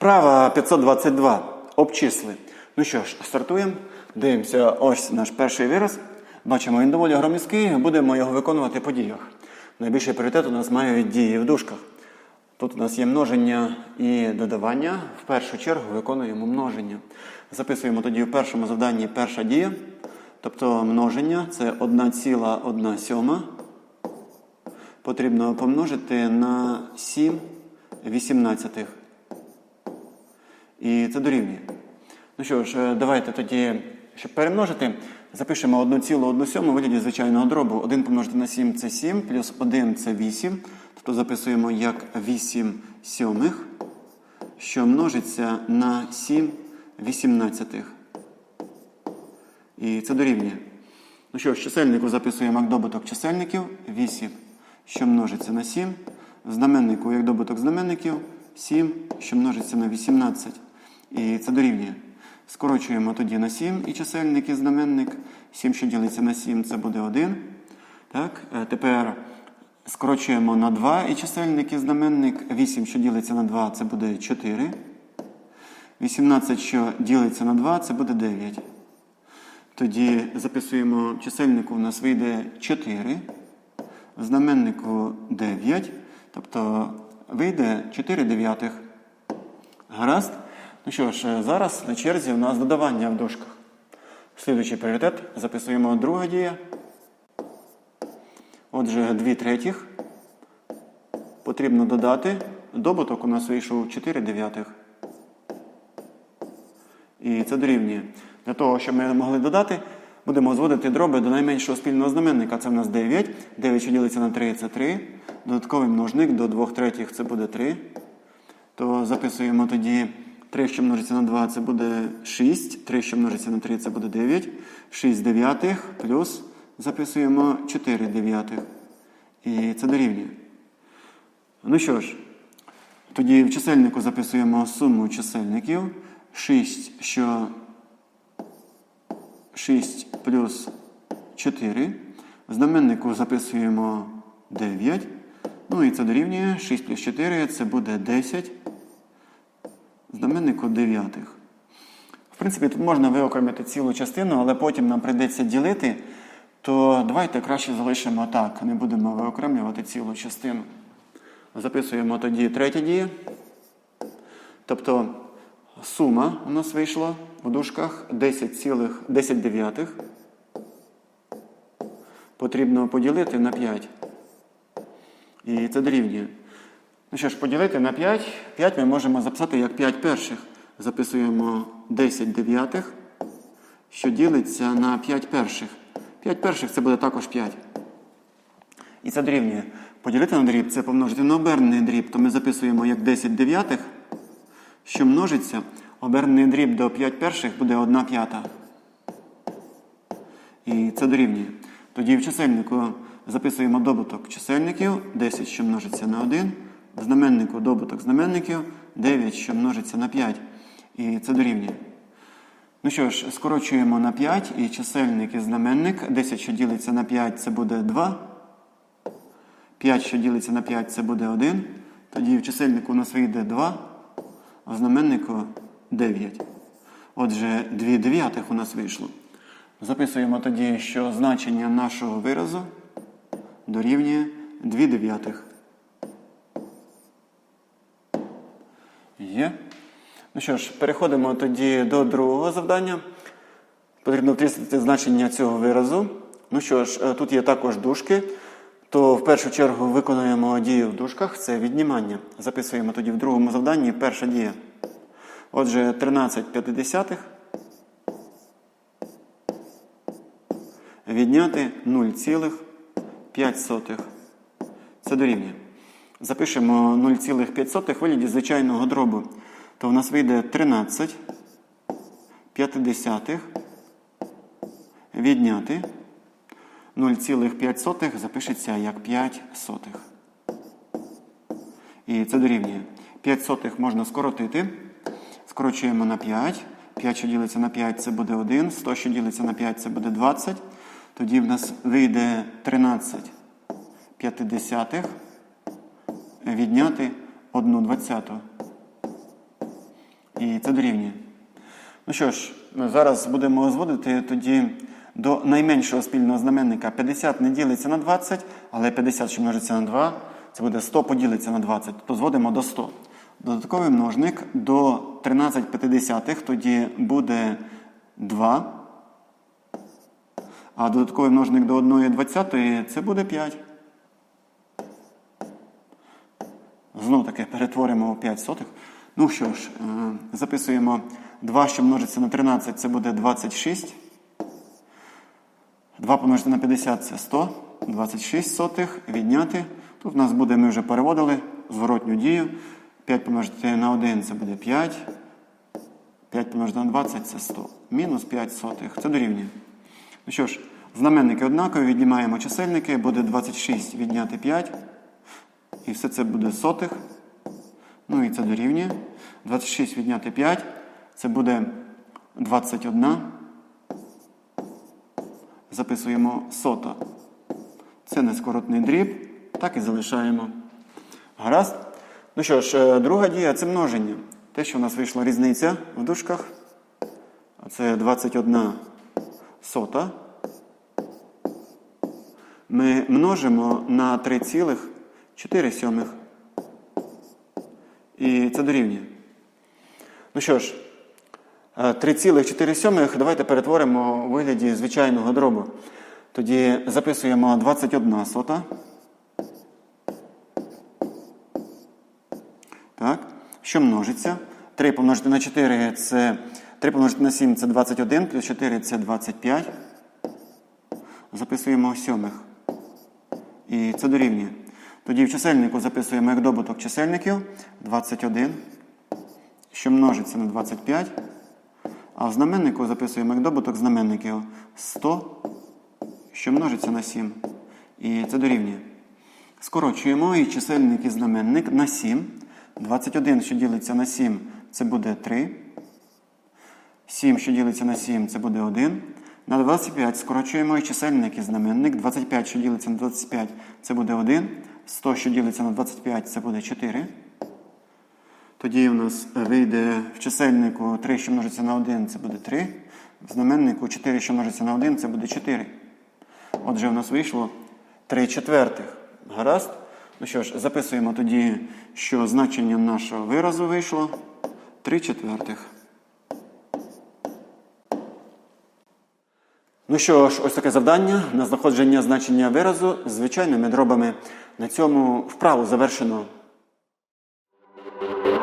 Вправа 522. Обчисли. Ну що ж, стартуємо. Дивимося, ось наш перший вираз. Бачимо, він доволі громіський, будемо його виконувати по діях. Найбільший пріоритет у нас мають дії в дужках. Тут у нас є множення і додавання. В першу чергу виконуємо множення. Записуємо тоді в першому завданні перша дія. Тобто множення це 1,1 сьома. Потрібно помножити на 7 вісімнадцятих. І це дорівнює. Ну що ж, е, давайте тоді, щоб перемножити, запишемо 1,1 сьому вигляді звичайного дробу. 1 помножити на 7 це 7, плюс 1 це 8. Тобто записуємо як 8 сьомих, що множиться на 7 вісімнадцятих. І це дорівнює. Ну що ж, чисельнику записуємо як добуток чисельників 8, що множиться на 7. В знаменнику як добуток знаменників 7, що множиться на 18. І це дорівнює. Скорочуємо тоді на 7 і чисельник і знаменник. 7, що ділиться на 7, це буде 1. Так? е, Тепер скорочуємо на 2 і чисельник і знаменник. 8, що ділиться на 2, це буде 4. 18, що ділиться на 2, це буде 9. Тоді записуємо чисельнику, у нас вийде 4, в знаменнику 9, тобто вийде 4 дев'ятих. Гаразд? Ну що ж, е, зараз на черзі у нас додавання в дужках. Слідуючий пріоритет записуємо друга дія. Отже, 2 третіх. Потрібно додати. Добуток у нас вийшов 4 дев'ятих. І це дорівнює. Для того, щоб ми могли додати, будемо зводити дроби до найменшого спільного знаменника. Це в нас 9. 9, що ділиться на 3, це 3. Додатковий множник до 2 третіх це буде 3. То записуємо тоді 3, що множиться на 2, це буде 6. 3, що множиться на 3, це буде 9. 6 дев'ятих плюс записуємо 4 дев'ятих. І це дорівнює. Ну що ж, тоді в чисельнику записуємо суму чисельників. 6, що 6 плюс 4. В знаменнику записуємо 9. Ну і це дорівнює 6 плюс 4 це буде 10. Знаменнику дев'ятих. В принципі, тут можна виокремити цілу частину, але потім нам прийдеться ділити. То давайте краще залишимо так. Не будемо виокремлювати цілу частину. Записуємо тоді третя дія. Тобто сума у нас вийшла в дужках 10 цілих 10 дев'ятих. Потрібно поділити на 5. І це дорівнює. Ну що ж, поділити на 5. 5 ми можемо записати як 5 перших. Записуємо 10 дев'ятих, що ділиться на 5 перших. 5 перших це буде також 5. І це дорівнює. Поділити на дріб це помножити на обернений дріб, то ми записуємо як 10 дев'ятих, що множиться. Обернений дріб до 5 перших буде 1 п'ята. І це дорівнює. Тоді в чисельнику записуємо добуток чисельників 10, що множиться на 1. Знаменнику добуток знаменників 9, що множиться на 5. І це дорівнює. Ну що ж, скорочуємо на 5 і чисельник і знаменник. 10, що ділиться на 5, це буде 2. 5, що ділиться на 5, це буде 1. Тоді в чисельнику у нас вийде 2, а в знаменнику 9. Отже, 2 дев'ятих у нас вийшло. Записуємо тоді, що значення нашого виразу дорівнює 2 дев'ятих. Є. Ну що ж, переходимо тоді до другого завдання. Потрібно втрісти значення цього виразу. Ну що ж, е, тут є також дужки. То в першу чергу виконуємо дію в дужках, це віднімання. Записуємо тоді в другому завданні перша дія. Отже, 13 п'ятидесятих. Відняти 0,5. Це дорівнює. Запишемо 0,5 в вигляді звичайного дробу. То в нас вийде 13 п'ятидесятих. Відняти 0,5 запишеться як 5 сотих. І це дорівнює. 5 сотих можна скоротити. Скорочуємо на 5. 5, що ділиться на 5, це буде 1. 100, що ділиться на 5, це буде 20. Тоді в нас вийде 13 п'ятидесятих. Відняти 1 двадцяту. І це дорівнює. Ну що ж, зараз будемо зводити тоді до найменшого спільного знаменника. 50 не ділиться на 20, але 50, що множиться на 2, це буде 100 поділиться на 20. То зводимо до 100. Додатковий множник до 13 п'ятидесятих тоді буде 2. А додатковий множник до 1 двадцятої це буде 5. Знов таки перетворимо у 5 сотих. Ну що ж, е, записуємо 2, що множиться на 13, це буде 26. 2 помножити на 50 це 100. 26 сотих. Відняти. Тут в нас буде, ми вже переводили зворотню дію. 5 помножити на 1 це буде 5. 5 помножити на 20 це 100. Мінус 5 сотих. Це дорівнює. Ну що ж, знаменники однакові, віднімаємо чисельники, буде 26 відняти 5. І все це буде сотих. Ну і це дорівнює. 26 відняти 5. Це буде 21. Записуємо сота. Це нескоротний дріб. Так і залишаємо. Гаразд. Ну що ж, е, друга дія це множення. Те, що у нас вийшла різниця в дужках. Це 21 сота. Ми множимо на 3,4 сьомих. І це дорівнює. Ну що ж, е, 3,4 сьомих давайте перетворимо у вигляді звичайного дробу. Тоді записуємо 21 сота. Так. Що множиться? 3 помножити на 4 це 3 помножити на 7 це 21, плюс 4 це 25. Записуємо сьомих. І це дорівнює. Тоді в чисельнику записуємо як добуток чисельників 21, що множиться на 25. А в знаменнику записуємо як добуток знаменників 100, що множиться на 7. І це дорівнює. Скорочуємо і чисельник і знаменник на 7. 21, що ділиться на 7, це буде 3. 7, що ділиться на 7, це буде 1. На 25 скорочуємо і чисельник і знаменник. 25, що ділиться на 25, це буде 1. 100, що ділиться на 25, це буде 4. Тоді у нас вийде в чисельнику 3, що множиться на 1, це буде 3. В знаменнику 4, що множиться на 1, це буде 4. Отже, у нас вийшло 3 четвертих. Гаразд? Ну що ж, записуємо тоді, що значення нашого виразу вийшло 3 четвертих. Ну що ж, ось таке завдання на знаходження значення виразу з звичайними дробами. На цьому вправу завершено. Thank you.